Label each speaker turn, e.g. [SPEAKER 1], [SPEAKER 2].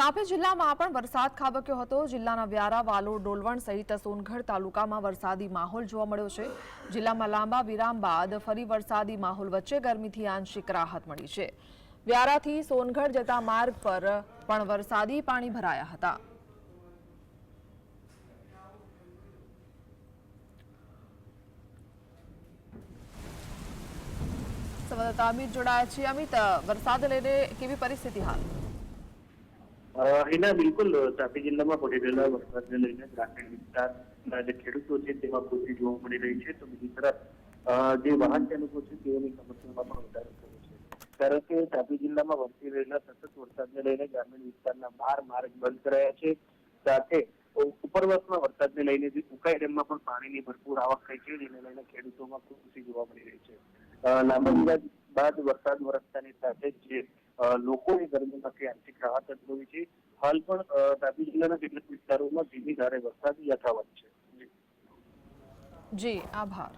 [SPEAKER 1] તાપી જિલ્લામાં પણ વરસાદ ખાબક્યો હતો. જિલ્લાના વ્યારા, વાલોડ, ડોલવણ સહિત સોનગઢ તાલુકામાં વરસાદી માહોલ જોવા મળ્યો છે. જિલ્લામાં લાંબા વિરામ બાદ ફરી વરસાદી માહોલ વચ્ચે ગરમીથી આંશિક રાહત મળી છે. વ્યારાથી સોનગઢ જતા માર્ગ પર પણ વરસાદી પાણી ભરાયા હતા. સંવાદદાતા અમિત જોડાયા છે. અમિત, વરસાદ લઈને કેવી પરિસ્થિતિ હાલ?
[SPEAKER 2] એના બિલકુલ તાપી જિલ્લામાં પડી વરસાદને લઈને ગ્રામીણ વિસ્તારના જે ખેડૂતો છે તેમાં ખુશી જોવા મળી રહી છે. તો બીજી તરફ જે વાહન ચાલકો છે તેઓની સમસ્યામાં પણ વધારો થયો છે. કારણ કે તાપી જિલ્લામાં વરસી રહેલા સતત વરસાદને લઈને ગ્રામીણ વિસ્તારના બાર માર્ગ બંધ કરાયા છે. સાથે ઉપરવાસમાં વરસાદને લઈને જે ઉકાઈ ડેમમાં પણ પાણીની ભરપૂર આવક થઈ છે. જેને લઈને ખેડૂતોમાં ખુશી જોવા મળી રહી છે. લાંબા દિવસ બાદ વરસાદ વરસતાની સાથે જ લોકોની ગરમીમાંથી આંશિક રાહત અનુભવી છે. હાલ પણ તાપી જિલ્લાના કેટલાક વિસ્તારોમાં ધીમી ધારે વરસાદ યથાવત છે.
[SPEAKER 1] જી, આભાર.